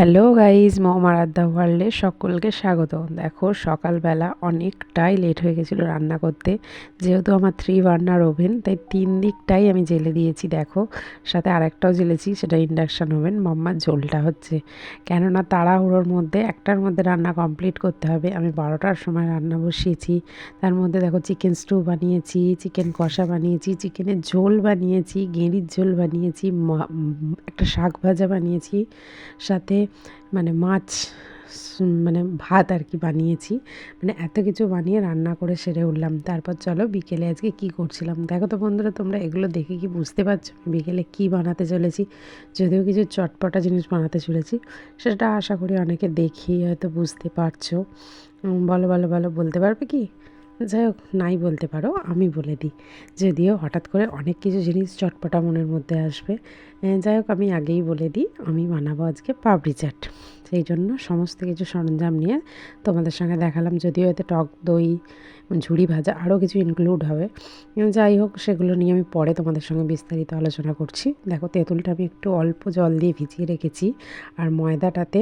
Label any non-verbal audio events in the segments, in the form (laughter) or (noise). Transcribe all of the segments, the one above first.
Hello guys মৌমার আড্ডা ওয়ার্ল্ডে সকলকে স্বাগত। দেখো, সকালবেলা অনেকটাই লেট হয়ে গেছিল রান্না করতে। যেহেতু আমার থ্রি বার্নার ওভেন তাই তিন দিকটাই আমি জেলে দিয়েছি, দেখো। সাথে আরেকটাও জেলেছি, সেটা ইন্ডাকশান ওভেন মাম্মার ঝোলটা হচ্ছে। কেননা তাড়াহুড়োর মধ্যে একটার মধ্যে রান্না কমপ্লিট করতে হবে। আমি বারোটার সময় রান্না বসিয়েছি। তার মধ্যে দেখো চিকেন স্টু বানিয়েছি চিকেন কষা বানিয়েছি চিকেনের ঝোল বানিয়েছি গেঁড়ির ঝোল বানিয়েছি একটা শাক ভাজা বানিয়েছি। সাথে মানে মাছ মানে ভাত আর কি বানিয়েছি। মানে এত কিছু বানিয়ে রান্না করে সেরে উঠলাম। তারপর চলো বিকেলে আজকে কি করছিলাম? দেখো তো বন্ধুরা, তোমরা এগুলো দেখে কি বুঝতে পারছ? বিকেলে কি বানাতে চলেছি? যদিও কিছু চটপটা জিনিস বানাতে চলেছি, সেটা আশা করি অনেকে দেখি হয়তো বুঝতে পারছ। বলো বলো বলো, বলতে পারবে কি? যাই হোক, নাই বলতে পারো, আমি বলে দিই। যদিও হঠাৎ করে অনেক কিছু জিনিস চটপটা মনের মধ্যে আসবে। যাই হোক, আমি আগেই বলে দিই, আমি বানাবো আজকে পাপড়ি চাট। সেই জন্য সমস্ত কিছু সরঞ্জাম নিয়ে তোমাদের সঙ্গে দেখালাম, যদিও এতে টক দই, ঝুড়ি ভাজা আরও কিছু ইনক্লুড হবে। যাই হোক, সেগুলো নিয়ে আমি পরে তোমাদের সঙ্গে বিস্তারিত আলোচনা করছি। দেখো, তেঁতুলটা আমি একটু অল্প জল দিয়ে ভিজিয়ে রেখেছি, আর ময়দাটাতে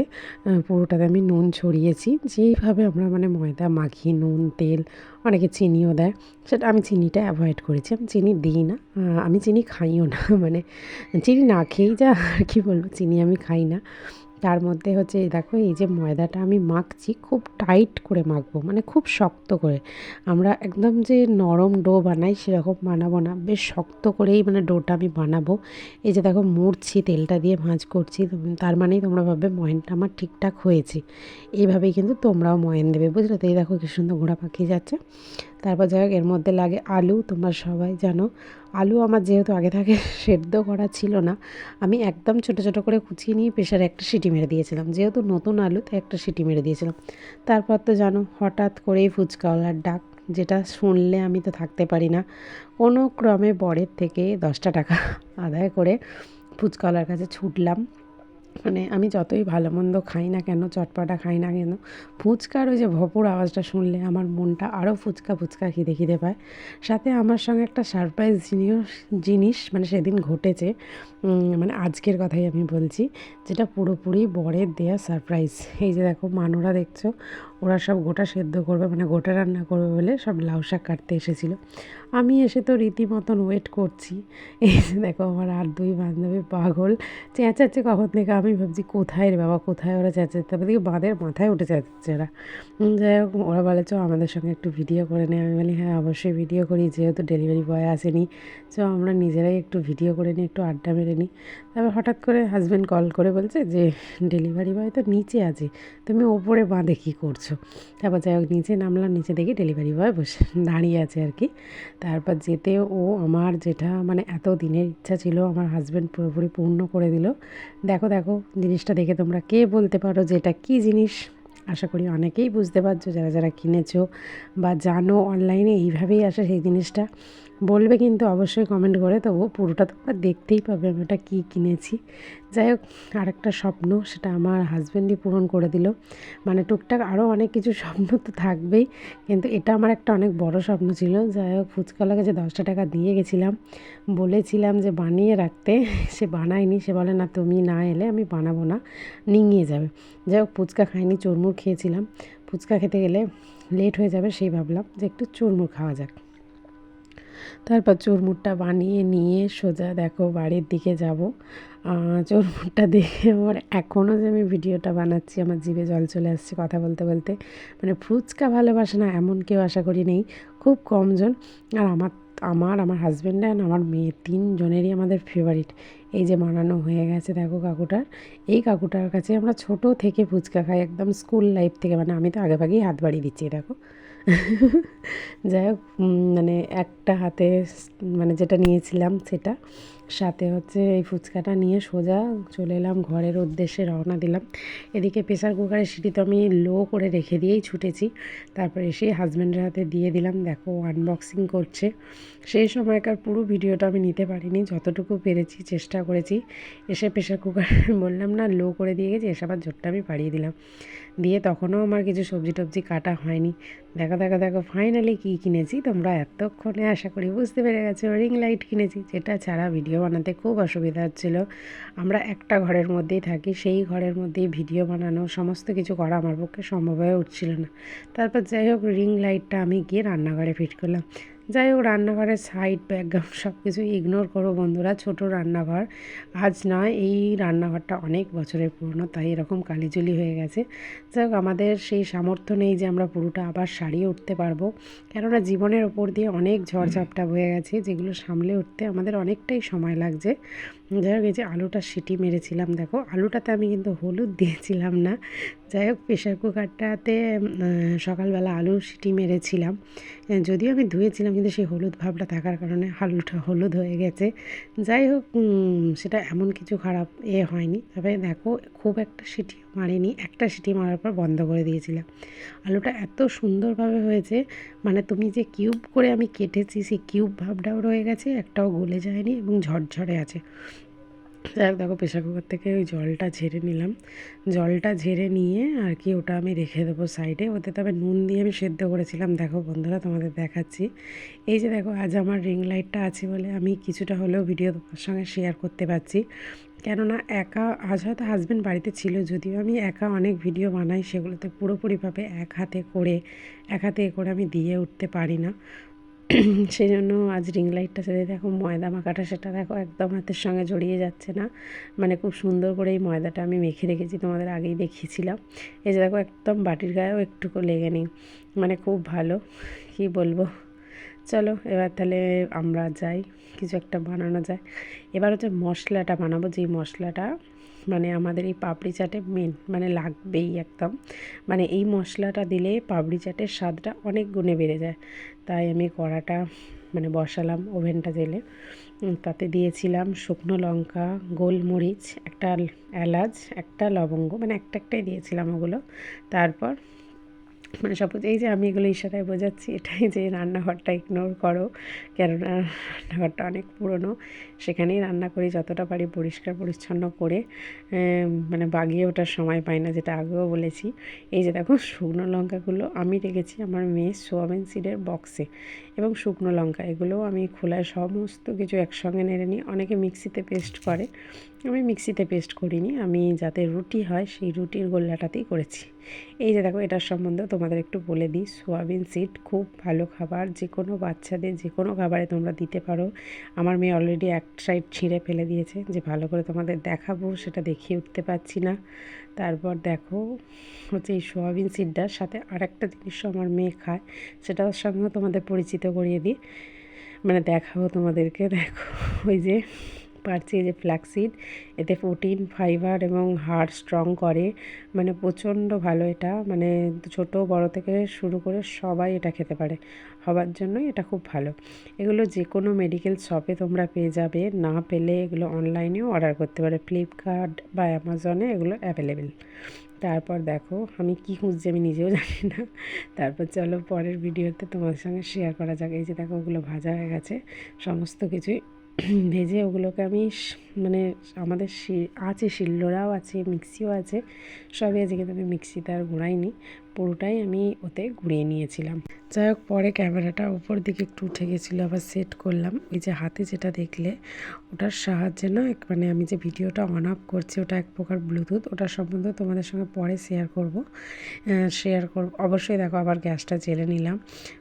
পুরোটাতে আমি নুন ছড়িয়েছি। যেইভাবে আমরা মানে ময়দা মাখি নুন, তেল, অনেকে চিনিও দেয়, সেটা আমি চিনিটা অ্যাভয়েড করেছি। আমি চিনি দিই না আমি চিনি খাইও না (laughs) মানে চিনি না খেয়েই যা, আর কি বলব, চিনি আমি খাই না। তার মধ্যে হচ্ছে দেখো, এই যে ময়দাটা আমি মাখছি, খুব টাইট করে মাখবো মানে খুব শক্ত করে। আমরা একদম যে নরম ডো বানাই, সেরকম বানাবো না। বেশ শক্ত করেই মানে ডোটা আমি বানাবো। এই যে দেখো, মুড়ছি, তেলটা দিয়ে ভাঁজ করছি তার মানেই তোমরা ভাববে, ময়নটা আমার ঠিকঠাক হয়েছে। এইভাবেই কিন্তু তোমরাও ময়ন দেবে, বুঝলে? তো এই দেখো, কি সুন্দর ঘোড়া পাকিয়ে যাচ্ছে। তারপর যাই হোক, এর মধ্যে লাগে আলু, তোমরা সবাই জানো। আলু আমার যেহেতু আগে থাকে, সেদ্ধ করা ছিল না। আমি একদম ছোটো ছোটো করে কুচিয়ে নিয়ে প্রেশারে একটা সিটি মেরে দিয়েছিলাম। যেহেতু নতুন আলু, তাই একটা সিটি মেরে দিয়েছিলাম। তারপর তো জানো, হঠাৎ করেই ফুচকাওয়ালার ডাক, যেটা শুনলে আমি তো থাকতে পারি না। কোনো ক্রমে বরের থেকে দশটা টাকা আদায় করে ফুচকাওয়ালার কাছে ছুটলাম। মানে আমি যতই ভালো মন্দ খাই না কেন, চটপটা খাই না কেন, ফুচকার ওই যে ভপুর আওয়াজটা শুনলে আমার মনটা আরও ফুচকা ফুচকা খিদে খিদে পায়। সাথে আমার সঙ্গে একটা সারপ্রাইজ জিনিস জিনিস মানে সেদিন ঘটেছে মানে আজকের কথাই আমি বলছি, যেটা পুরোপুরি বরের দেয়া সারপ্রাইজ এই যে দেখো, মানুরা দেখছ ওরা সব গোটা সেদ্ধ করবে মানে গোটা রান্না করবে বলে সব লাউ শাক কাটতে এসেছিল। আমি এসে তো রীতিমতন ওয়েট করছি। যে দেখো আমার আর দুই বান্ধবী পাগল। চেঁচাচ্ছে কখন থেকে? আমি ভাবছি, কোথায় রে বাবা? কোথায় ওরা চেঁচাচ্ছে? তারপর দেখি বাঁধের মাথায় উঠে চেঁচাচ্ছে ওরা। যাই হোক, ওরা বলে চ আমাদের সঙ্গে একটু ভিডিও করে নেয় আমি বলি হ্যাঁ অবশ্যই ভিডিও করি। যেহেতু ডেলিভারি বয় আসেনি চ আমরা নিজেরাই একটু ভিডিও করে নিই একটু আড্ডা মেরে নিই তারপর হঠাৎ করে হাজব্যান্ড কল করে বলছে যে ডেলিভারি বয় তো নিচে আছে, তুমি ওপরে বাঁধে কী করছ? তারপর যাই হোক, নিচে নামলাম, নিচে দেখি ডেলিভারি বয় বসে, দাঁড়িয়ে আছে আর কি। তারপর যেতে ও আমার যেটা মানে এত দিনের ইচ্ছা ছিল, আমার হাজব্যান্ড পুরোপুরি পূর্ণ করে দিল। দেখো দেখো, জিনিসটা দেখে তোমরা কে বলতে পারো যে এটা কী জিনিস? আশা করি অনেকেই বুঝতে পারছ, যারা যারা কিনেছো বা জানো অনলাইনে এইভাবেই আসে সেই জিনিসটা। বলবে কিন্তু অবশ্যই কমেন্ট করে তবু পুরোটা তোমরা দেখতেই পাবে আমি ওটা কী কিনেছি। যাই হোক, আরেকটা স্বপ্ন, সেটা আমার হাজব্যান্ডই পূরণ করে দিল। মানে টুকটাক আরও অনেক কিছু স্বপ্ন তো থাকবেই, কিন্তু এটা আমার একটা অনেক বড় স্বপ্ন ছিল। যাই হোক ফুচকালাকে যে দশটা টাকা দিয়ে গেছিলাম। বলেছিলাম যে বানিয়ে রাখতে, সে বানায়নি, সে বলে, না, তুমি না এলে আমি বানাবো না নিঙিয়ে যাবে। যাই হোক, ফুচকা খাইনি, চুরমুর খেয়েছিলাম। ফুচকা খেতে গেলে লেট হয়ে যাবে, সেই ভাবলাম যে একটু চুরমুর খাওয়া যাক। তারপর চুরমুরটা বানিয়ে নিয়ে সোজা দেখো বাড়ির দিকে যাব। চুরমুরটা দেখে আমার এখনও যে আমি ভিডিওটা বানাচ্ছি, আমার জিভে জল চলে আসছে কথা বলতে বলতে। মানে ফুচকা ভালোবাসে না এমন কেউ আশা করি নেই, খুব কমজন আর আমার আমার আমার হাজব্যান্ড অ্যান্ড আমার মেয়ে তিনজনেরই আমাদের ফেভারিট এই যে বানানো হয়ে গেছে দেখো কাকুটার। এই কাকুটার কাছে আমরা ছোট থেকে ফুচকা খাই, একদম স্কুল লাইফ থেকে। মানে আমি তো আগে ভাগেই হাত বাড়িয়ে দিচ্ছি, দেখো। (laughs) যাই হোক মানে একটা হাতে মানে যেটা নিয়েছিলাম সেটা। সাথে হচ্ছে এই ফুচকাটা নিয়ে সোজা চলে এলাম, ঘরের উদ্দেশ্যে রওনা দিলাম। এদিকে প্রেসার কুকারের সিটি তো আমি লো করে রেখে দিয়েই ছুটেছি। তারপর এসে হাজব্যান্ডের হাতে দিয়ে দিলাম, দেখো আনবক্সিং করছে। সেই সময়কার পুরো ভিডিওটা আমি নিতে পারিনি, যতটুকু পেরেছি চেষ্টা করেছি। এসে প্রেসার কুকার, (laughs) বললাম না, লো করে দিয়ে গেছি, এসে আবার জোরটা আমি পাড়িয়ে দিলাম। দিয়ে তখনও আমার কিছু সবজি টবজি কাটা হয়নি। দেখো দেখো দেখো ফাইনালি কী কিনেছি তোমরা এতক্ষণে আশা করি বুঝতে পেরে গেছো। রিং লাইট কিনেছি, যেটা ছাড়া ভিডিও বানাতে খুব অসুবিধা হচ্ছিল। আমরা একটা ঘরের মধ্যেই থাকি, সেই ঘরের মধ্যেই ভিডিও বানানো, সমস্ত কিছু করা আমার পক্ষে সম্ভব হয়ে উঠছিল না। তারপর যাই হোক রিং লাইটটা আমি গিয়ে রান্নাঘরে ফিট করলাম। যাই হোক রান্নাঘরের সাইড ব্যাকগ্রাউন্ড সব কিছু ইগনোর করো বন্ধুরা ছোট রান্নাঘর। আজ নয় এই রান্নাঘরটা অনেক বছরের পুরনো তাই এরকম কালিজুলি হয়ে গেছে। যাই হোক আমাদের সেই সামর্থ্য নেই যে আমরা পুরোটা আবার সারিয়ে উঠতে পারব। কেননা জীবনের ওপর দিয়ে অনেক ঝড়ঝাপটা বয়ে গেছে যেগুলো সামলে উঠতে আমাদের অনেকটাই সময় লাগছে। যাই হোক এই যে আলুটা সিটি মেরেছিলাম দেখো আলুটাতে আমি কিন্তু হলুদ দিয়েছিলাম না। যাই হোক প্রেশার কুকারটাতে সকালবেলা আলু সিটি মেরেছিলাম। যদিও আমি ধুয়েছিলাম কিন্তু সেই হলুদ ভাবটা থাকার কারণে আলুটা হলুদ হয়ে গেছে। যাই হোক সেটা এমন কিছু খারাপ এ হয়নি। তবে দেখো, খুব একটা সিটি মারিনি। একটা সিটি মারার পর বন্ধ করে দিয়েছিলাম। আলুটা এত সুন্দরভাবে হয়েছে মানে তুমি যে কিউব করে আমি কেটেছি, সেই কিউব ভাবটাও রয়ে গেছে, একটাও গলে যায়নি এবং ঝরঝরে আছে। যাই দেখো প্রেশার কুকার থেকে ওই জলটা ঝেড়ে নিলাম। জলটা ঝেড়ে নিয়ে আর কি ওটা আমি রেখে দেবো সাইডে। ওতে তবে নুন দিয়ে আমি সেদ্ধ করেছিলাম। দেখো বন্ধুরা, তোমাদের দেখাচ্ছি। এই যে দেখো, আজ আমার রিং লাইটটা আছে বলে আমি কিছুটা হলেও ভিডিও তোমার সঙ্গে শেয়ার করতে পারছি। কেননা একা, আজ হয়তো হাজব্যান্ড বাড়িতে ছিল, যদিও আমি একা অনেক ভিডিও বানাই, সেগুলোতে পুরোপুরিভাবে এক হাতে করে, এক হাতে করে আমি দিয়ে উঠতে পারি না। (clears throat) সেই জন্য আজ রিং লাইটটা সাথে দেখো, ময়দা মাখাটা সেটা দেখো একদম হাতের সঙ্গে জড়িয়ে যাচ্ছে না। মানে খুব সুন্দর করে এই ময়দাটা আমি মেখে রেখেছি, তোমাদের আগেই দেখিয়েছিলাম। এই যে দেখো একদম বাটির গায়েও একটুকু লেগে নেই মানে খুব ভালো, কি বলব। চলো এবার তাহলে আমরা যাই, কিছু একটা বানানো যায়। এবার হচ্ছে মশলাটা বানাবো, যেই মশলাটা মানে আমাদের এই পাপড়ি চাটে মেন মানে লাগবেই একদম। মানে এই মশলাটা দিলে পাপড়ি চাটের স্বাদটা অনেক গুণে বেড়ে যায়। তাই আমি কড়াটা মানে বসালাম ওভেনটা জেলে। তাতে দিয়েছিলাম শুকনো লঙ্কা, গোলমরিচ, একটা এলাচ, একটা লবঙ্গ মানে একটা একটাই দিয়েছিলাম ওগুলো। তারপর মানে সাপোজ এই যে আমি এগুলো ইশারায় বোঝাচ্ছি, এটাই যে রান্নাঘরটা ইগনোর করো, কেননা রান্নাঘরটা অনেক পুরনো। সেখানেই রান্না করি, যতটা পারি পরিষ্কার পরিচ্ছন্ন করে মানে বাগিয়ে ওঠার সময় পাই না, যেটা আগেও বলেছি। এই যে দেখো, শুকনো লঙ্কাগুলো আমি রেখেছি আমার মেয়ে সোয়াবিন সিডের বক্সে এবং শুকনো লঙ্কা, এগুলোও আমি খোলায় সমস্ত কিছু একসঙ্গে নেড়ে নিই অনেকে মিক্সিতে পেস্ট করে, আমি মিক্সিতে পেস্ট করিনি, আমি যাতে রুটি হয় সেই রুটির গোল্লাটাতেই করেছি। এই যে দেখো, এটার সম্বন্ধে তোমাদের একটু বলে দিই, সোয়াবিন সিড খুব ভালো খাবার যে কোনো বাচ্চাদের যে কোনো খাবারে তোমরা দিতে পারো। আমার মেয়ে অলরেডি এক সাইড ছিঁড়ে ফেলে দিয়েছে যে ভালো করে তোমাদের দেখাবো, সেটা দেখিয়ে উঠতে পারছি না। তারপর দেখো হচ্ছে এই সোয়াবিন সিডটার সাথে আরেকটা জিনিসও আমার মেয়ে খায় সেটার সঙ্গে তোমাদের পরিচিত করিয়ে দিই। মানে দেখাবো তোমাদেরকে, দেখো ওই যে পারছি যে ফ্ল্যাক্সিড এতে প্রোটিন ফাইবার এবং হাড় স্ট্রং করে। মানে প্রচণ্ড ভালো এটা। মানে ছোট, বড় থেকে শুরু করে সবাই এটা খেতে পারে। হবার জন্যই এটা খুব ভালো। এগুলো যে কোনো মেডিকেল শপে তোমরা পেয়ে যাবে। না পেলে এগুলো অনলাইনেও অর্ডার করতে পারে। ফ্লিপকার্ট বা অ্যামাজনে এগুলো অ্যাভেলেবেল তারপর দেখো, আমি কী খুঁজছি আমি নিজেও জানি না। তারপর চলো পরের ভিডিওতে তোমাদের সঙ্গে শেয়ার করা যাক। এই যে দেখো, ওগুলো ভাজা হয়ে গেছে। সমস্ত কিছুই ভেজে ওগুলোকে আমি মানে আমাদের আছে শিল্লোরাও আছে, মিক্সিও আছে, সবই আছে কিন্তু আমি মিক্সিতে আর ঘুরাইনি পুরোটাই আমি ওতে ঘুরিয়ে নিয়েছিলাম। যাই হোক, পরে ক্যামেরাটা উপর দিকে একটু উঠে গেছিল, আবার সেট করলাম। ওই যে হাতে যেটা দেখলে, ওটার সাহায্যে না মানে আমি যে ভিডিওটা অন অফ করছি, ওটা এক প্রকার ব্লুটুথ ওটার সম্বন্ধে তোমাদের সঙ্গে পরে শেয়ার করব। শেয়ার করব। অবশ্যই দেখো, আবার গ্যাসটা জেলে নিলাম।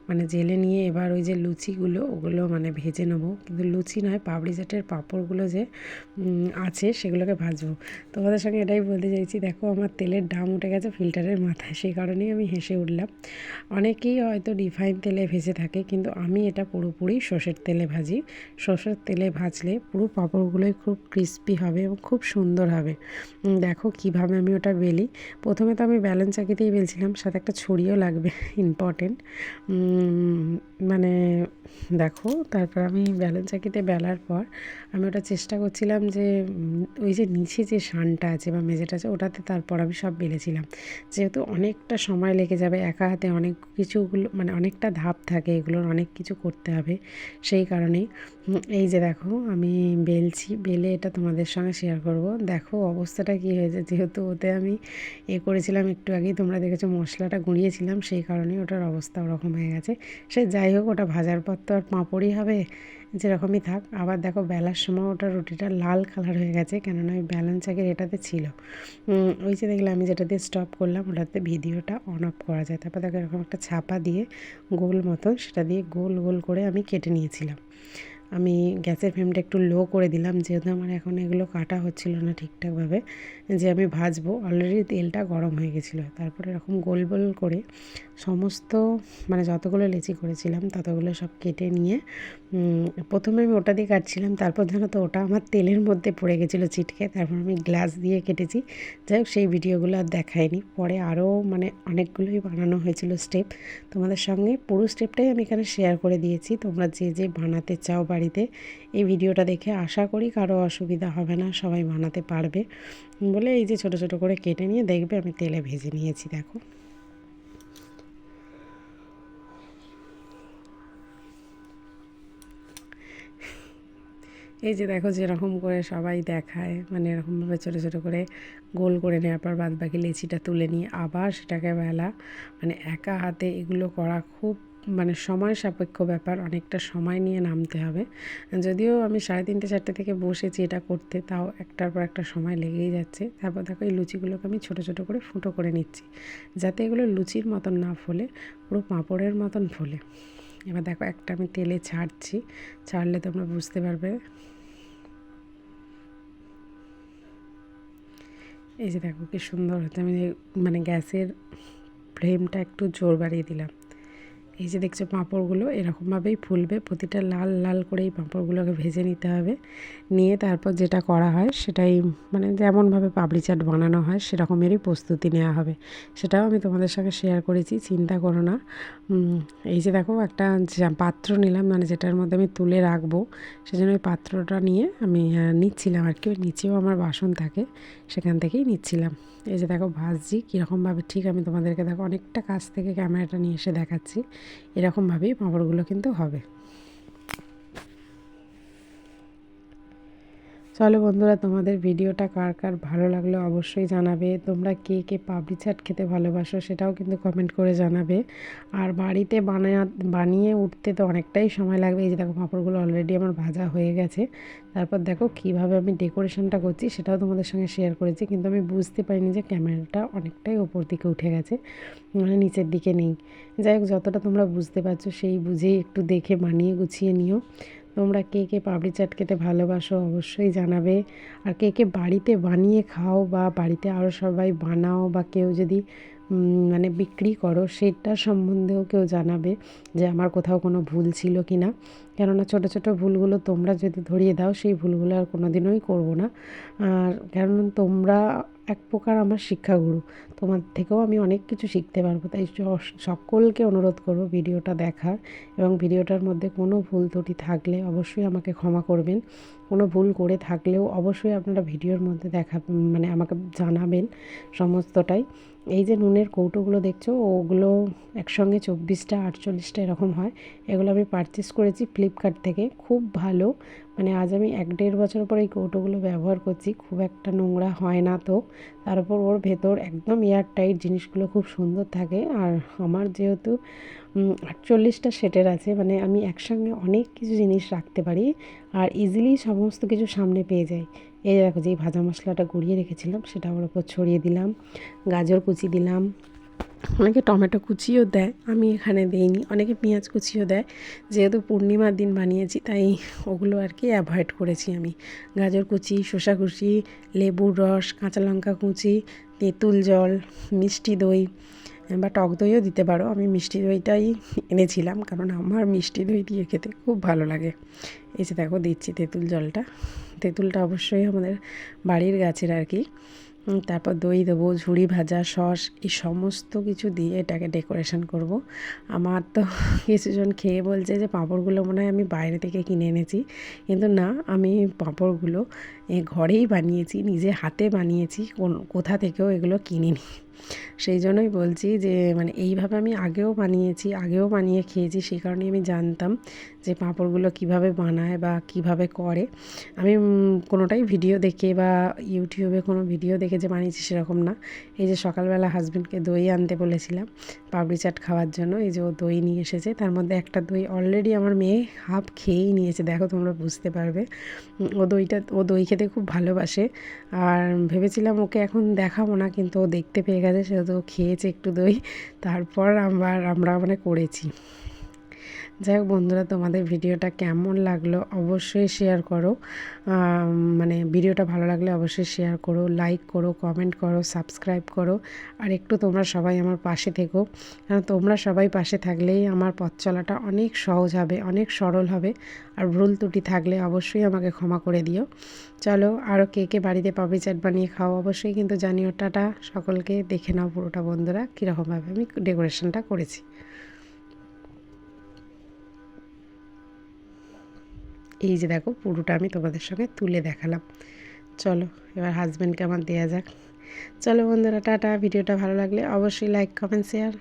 মানে জেলে নিয়ে এবার ওই যে লুচিগুলো, ওগুলো মানে ভেজে নেব। কিন্তু লুচি নয় পাপড়ি চাটের পাঁপড়গুলো যে আছে, সেগুলোকে ভাজবো। তোমাদের সঙ্গে এটাই বলতে চাইছি, দেখো আমার তেলের দাম উঠে গেছে ফিল্টারের মাথায়, সেই কারণেই আমি হেসে উঠলাম। অনেকেই হয়তো রিফাইন তেলে ভেজে থাকে, কিন্তু আমি এটা পুরোপুরি সর্ষের তেলে ভাজি। সর্ষের তেলে ভাজলে পুরো পাঁপড়গুলোই খুব ক্রিস্পি হবে এবং খুব সুন্দর হবে। দেখো কীভাবে আমি ওটা বেলি। প্রথমে তো আমি ব্যালেন্স চাকিতেই বেলছিলাম, সাথে একটা ছড়িও লাগবে ইম্পর্টেন্ট মানে দেখো, তারপর আমি ব্যালেন্স চাকিতে বেলার পর আমি ওটা চেষ্টা করছিলাম যে ওই যে নিচে যে শানটা আছে বা মেঝেটা আছে, ওটাতে তারপর আমি সব বেলেছিলাম। যেহেতু অনেকটা সময় লেগে যাবে, একা হাতে অনেক কিছুগুলো মানে অনেকটা ধাপ থাকে এগুলোর, অনেক কিছু করতে হবে। সেই কারণেই এই যে দেখো, আমি বেলছি, বেলে এটা তোমাদের সঙ্গে শেয়ার করব। দেখো অবস্থাটা কি হয়েছে, যেহেতু ওতে আমি এ করেছিলাম, একটু আগেই তোমরা দেখেছ মশলাটা গুঁড়িয়েছিলাম, সেই কারণেই ওটার অবস্থা ওরকম হয়ে গেছে। সে যাই হোক, ওটা ভাজার পর তো আর পাঁপড়ই হবে, যেরকমই থাক। আবার দেখো বেলার সময় ওটা রুটিটা লাল কালার হয়ে গেছে, কেননা ওই ব্যালেন্স আগের এটাতে ছিল। ওই যে দেখলে আমি যেটা দিয়ে স্টপ করলাম, ওটাতে ভিডিওটা অন অফ করা যায়। তারপর দেখো এরকম একটা ছাপা দিয়ে গোল মতন সেটা দিয়ে গোল গোল করে আমি কেটে নিয়েছিলাম। আমি গ্যাসের ফ্লেমটা একটু লো করে দিলাম, যেহেতু আমার এখন এগুলো কাটা হচ্ছিল না ঠিকঠাকভাবে, যে আমি ভাজবো। অলরেডি তেলটা গরম হয়ে গেছিল। তারপরে এরকম গোল গোল করে সমস্ত মানে যতগুলো লেচি করেছিলাম ততগুলো সব কেটে নিয়ে প্রথমে আমি ওটা দিয়ে কাটছিলাম, তারপর জানো তো ওটা আমার তেলের মধ্যে পড়ে গেছিল চিটকে তারপর আমি গ্লাস দিয়ে কেটেছি। যাই হোক, সেই ভিডিওগুলো আর দেখায়নি। পরে আরও মানে অনেকগুলোই বানানো হয়েছিল স্টেপ। তোমাদের সঙ্গে পুরো স্টেপটাই আমি এখানে শেয়ার করে দিয়েছি। তোমরা যে যে বানাতে চাও বাড়িতে, এই ভিডিওটা দেখে আশা করি কারও অসুবিধা হবে না, সবাই বানাতে পারবে। বলে এই যে ছোট ছোট করে কেটে নিয়ে দেখবে আমি তেলে ভেজে নিয়েছি, দেখো। এই যে দেখো যেরকম করে সবাই দেখায় মানে এরকমভাবে ছোটো ছোটো করে গোল করে নেওয়ার পর বাদ বাকি লেচিটা তুলে নিয়ে আবার সেটাকে বেলা মানে একা হাতে এগুলো করা খুব মানে সময় সাপেক্ষ ব্যাপার, অনেকটা সময় নিয়ে নামতে হবে। যদিও আমি সাড়ে তিনটে, চারটে থেকে বসেছি এটা করতে, তাও একটার পর একটা সময় লেগেই যাচ্ছে। তারপর দেখো এই লুচিগুলোকে আমি ছোটো ছোটো করে ফুটো করে নিচ্ছি, যাতে এগুলো লুচির মতন না ফোলে, পুরো পাঁপড়ের মতন ফোলে। এবার দেখো একটা আমি তেলে ছাড়ছি, ছাড়লে তোমরা বুঝতে পারবে। এই যে দেখো কি সুন্দর হচ্ছে, আমি মানে গ্যাসের ফ্লেমটা একটু জোর বাড়িয়ে দিলাম। এই যে দেখছ পাঁপড়গুলো এরকমভাবেই ফুলবে, প্রতিটা লাল লাল করে এই পাঁপড়গুলোকে ভেজে নিতে হবে। নিয়ে তারপর যেটা করা হয় সেটাই মানে যেমনভাবে পাপড়ি চাট বানানো হয় সেরকমেরই প্রস্তুতি নেওয়া হবে। সেটাও আমি তোমাদের সঙ্গে শেয়ার করেছি, চিন্তা করো না। এই যে দেখো একটা পাত্র নিলাম মানে যেটার মধ্যে আমি তুলে রাখব, সেজন্য ওই পাত্রটা নিয়ে আমি নিচ্ছিলাম আর কি নিচেও আমার বাসন থাকে, সেখান থেকেই নিচ্ছিলাম। এই যে দেখো ভাজছি কীরকমভাবে ঠিক আমি তোমাদেরকে দেখো অনেকটা কাছ থেকে ক্যামেরাটা নিয়ে এসে দেখাচ্ছি। এরকমভাবেই পাঁপড়গুলো কিন্তু হবে। চলো বন্ধুরা, তোমাদের ভিডিওটা কার কার ভালো লাগল অবশ্যই জানাবে। তোমরা কে কে পাপড়ি চাট খেতে ভালোবাসো সেটাও কিন্তু কমেন্ট করে জানাবে। আর বাড়িতে বানায়, বানিয়ে উঠতে তো অনেকটাই সময় লাগবে। এই যে দেখো, পাঁপড়গুলো অলরেডি আমার ভাজা হয়ে গেছে। তারপর দেখো, কীভাবে আমি ডেকোরেশনটা করছি সেটাও তোমাদের সঙ্গে শেয়ার করেছি। কিন্তু আমি বুঝতে পারিনি যে ক্যামেরাটা অনেকটাই ওপর দিকে উঠে গেছে মানে নিচের দিকে নেই। যাই হোক, যতটা তোমরা বুঝতে পারছ সেই বুঝেই একটু দেখে বানিয়ে গুছিয়ে নিও। তোমরা কে কে পাপড়ি চাট খেতে ভালোবাসো অবশ্যই জানাবে। আর কে কে বাড়িতে বানিয়ে খাও বা বাড়িতে আরও সবাই বানাও বা কেউ যদি মানে বিক্রি করো, সেটা সম্বন্ধেও কেউ জানাবে যে আমার কোথাও কোনো ভুল ছিল কি না কেননা ছোটো ছোটো ভুলগুলো তোমরা যদি ধরিয়ে দাও, সেই ভুলগুলো আর কোনো দিনই করব না। আর কারণ তোমরা এক প্রকার আমার শিক্ষাগুরু, তোমার থেকেও আমি অনেক কিছু শিখতে পারব। তাই সকলকে অনুরোধ করব ভিডিওটা দেখার, এবং ভিডিওটার মধ্যে কোনো ভুল ত্রুটি থাকলে অবশ্যই আমাকে ক্ষমা করবেন। কোনো ভুল করে থাকলেও অবশ্যই আপনারা ভিডিওর মধ্যে দেখা মানে আমাকে জানাবেন সমস্তটাই। এই যে নুনের কৌটোগুলো দেখছ, ওগুলো একসঙ্গে চব্বিশটা, আটচল্লিশটা এরকম হয়। এগুলো আমি পারচেস করেছি ফ্লিপকার্ট থেকে। খুব ভালো। মানে আজ আমি এক দেড় বছর পর এই কৌটোগুলো ব্যবহার করছি। খুব একটা নোংরা হয় না তো। তার উপর ওর ভেতর একদম এয়ার টাইট জিনিসগুলো খুব সুন্দর থাকে। আর আমার যেহেতু আটচল্লিশটা সেটের আছে মানে আমি একসঙ্গে অনেক কিছু জিনিস রাখতে পারি। আর ইজিলি সমস্ত কিছু সামনে পেয়ে যাই। এই দেখো, যেই ভাজা মশলাটা গুঁড়িয়ে রেখেছিলাম, সেটা ওর ওপর ছড়িয়ে দিলাম, গাজর কুচি দিলাম। অনেকে টমেটো কুচিও দেয়, আমি এখানে দেইনি, অনেকে পেঁয়াজ কুচিও দেয়। যেহেতু পূর্ণিমার দিন বানিয়েছি, তাই ওগুলো আর কি অ্যাভয়েড করেছি আমি। গাজর কুচি, শসা কুচি, লেবুর রস, কাঁচা লঙ্কা কুচি, তেঁতুল জল, মিষ্টি দই, বা টক দইও দিতে পারো। আমি মিষ্টি দইটাই এনেছিলাম, কারণ আমার মিষ্টি দই দিয়ে খেতে খুব ভালো লাগে। যে দেখো, দিচ্ছি তেঁতুল জলটা। তেঁতুলটা অবশ্যই আমাদের বাড়ির গাছের আর কি। তারপর দই দেবো, ঝুড়ি ভাজা, সস, এই সমস্ত কিছু দিয়ে এটাকে ডেকোরেশন করব। আমার তো (laughs) কিছুজন খেয়ে বলছে যে পাঁপড়গুলো মনে হয় আমি বাইরে থেকে কিনে এনেছি। কিন্তু না, আমি পাঁপড়গুলো ঘরেই বানিয়েছি, নিজে হাতে বানিয়েছি, কোন, কোথা থেকেও এগুলো কিনিনি। সেই জন্যই বলছি যে মানে এইভাবে আমি আগেও বানিয়েছি, আগেও বানিয়ে খেয়েছি, সেই কারণে আমি জানতাম যে পাঁপড়গুলো কীভাবে বানায় বা কীভাবে করে। আমি কোনোটাই ভিডিও দেখে বা ইউটিউবে কোনো ভিডিও দেখে যে বানিয়েছি সেরকম না। এই যে সকালবেলা হাজব্যান্ডকে দই আনতে বলেছিলাম পাপড়ি চাট খাওয়ার জন্য, এই যে ও দই নিয়ে এসেছে, তার মধ্যে একটা দই অলরেডি আমার মেয়ে হাফ খেয়েই নিয়েছে, দেখো তোমরা বুঝতে পারবে। ও দইটা, ও দই খেতে খুব ভালোবাসে, আর ভেবেছিলাম ওকে এখন দেখাবো না, কিন্তু ও দেখতে পেয়ে গেছে সেহেতু তো খেয়েছে একটু দই তারপর আবার আমরা মানে করেছি। যাই হোক বন্ধুরা, তোমাদের ভিডিওটা কেমন লাগল অবশ্যই শেয়ার করো। মানে ভিডিওটা ভালো লাগলে অবশ্যই শেয়ার করো লাইক করো কমেন্ট করো সাবস্ক্রাইব করো। আর একটু তোমরা সবাই আমার পাশে থেকো। কারণ তোমরা সবাই পাশে থাকলেই আমার পথ চলাটা অনেক সহজ হবে, অনেক সরল হবে। আর ভুল ত্রুটি থাকলে অবশ্যই আমাকে ক্ষমা করে দিও। চলো আরও কে কে বাড়িতে পাপড়ি চাট বানিয়ে খাও অবশ্যই কিন্তু জানিও। টাটা, সকলকে দেখে নাও পুরোটা বন্ধুরা। কীরকমভাবে আমি ডেকোরেশনটা করেছি। এই যে দেখো, পুরোটা আমি তোমাদের সঙ্গে তুলে দেখালাম। চলো, এবার হাজব্যান্ডকে আমার দেওয়া যাক। চলো বন্ধুরা, টাটা। ভিডিওটা ভালো লাগলে অবশ্যই লাইক কমেন্ট শেয়ার